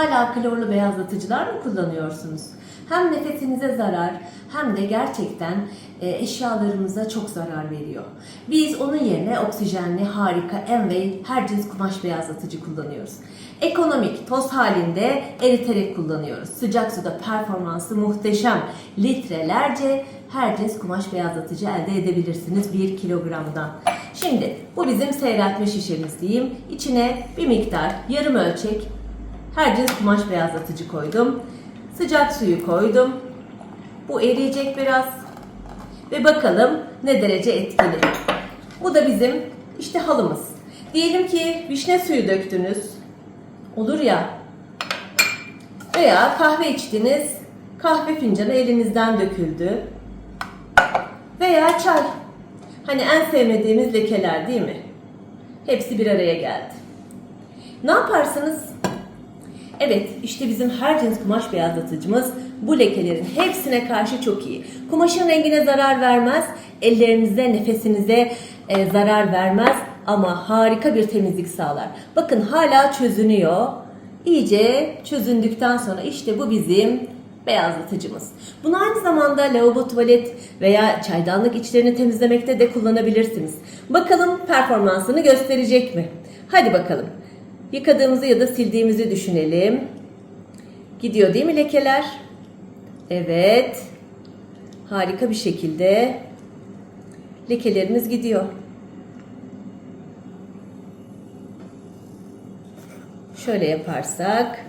hala klorlu beyazlatıcılar mı kullanıyorsunuz? Hem nefesinize zarar hem de gerçekten e, eşyalarımıza çok zarar veriyor. Biz onun yerine oksijenli harika Envey her cins kumaş beyazlatıcı kullanıyoruz. Ekonomik toz halinde eriterek kullanıyoruz. Sıcak suda performansı muhteşem. Litrelerce her cins kumaş beyazlatıcı elde edebilirsiniz 1 kilogramdan. Şimdi bu bizim seyreltme şişemiz diyeyim. İçine bir miktar yarım ölçek her cins kumaş beyazlatıcı koydum. Sıcak suyu koydum. Bu eriyecek biraz. Ve bakalım ne derece etkili. Bu da bizim işte halımız. Diyelim ki vişne suyu döktünüz. Olur ya. Veya kahve içtiniz. Kahve fincanı elinizden döküldü. Veya çay. Hani en sevmediğimiz lekeler değil mi? Hepsi bir araya geldi. Ne yaparsınız? Evet, işte bizim her cins kumaş beyazlatıcımız bu lekelerin hepsine karşı çok iyi. Kumaşın rengine zarar vermez, ellerinize, nefesinize e, zarar vermez ama harika bir temizlik sağlar. Bakın hala çözünüyor. İyice çözündükten sonra işte bu bizim beyazlatıcımız. Bunu aynı zamanda lavabo, tuvalet veya çaydanlık içlerini temizlemekte de kullanabilirsiniz. Bakalım performansını gösterecek mi? Hadi bakalım. Yıkadığımızı ya da sildiğimizi düşünelim. Gidiyor değil mi lekeler? Evet. Harika bir şekilde lekelerimiz gidiyor. Şöyle yaparsak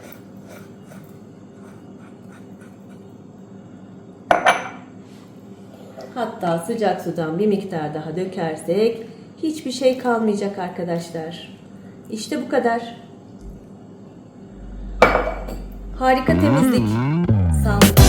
Hatta sıcak sudan bir miktar daha dökersek hiçbir şey kalmayacak arkadaşlar. İşte bu kadar. Harika temizlik. Sağlıklı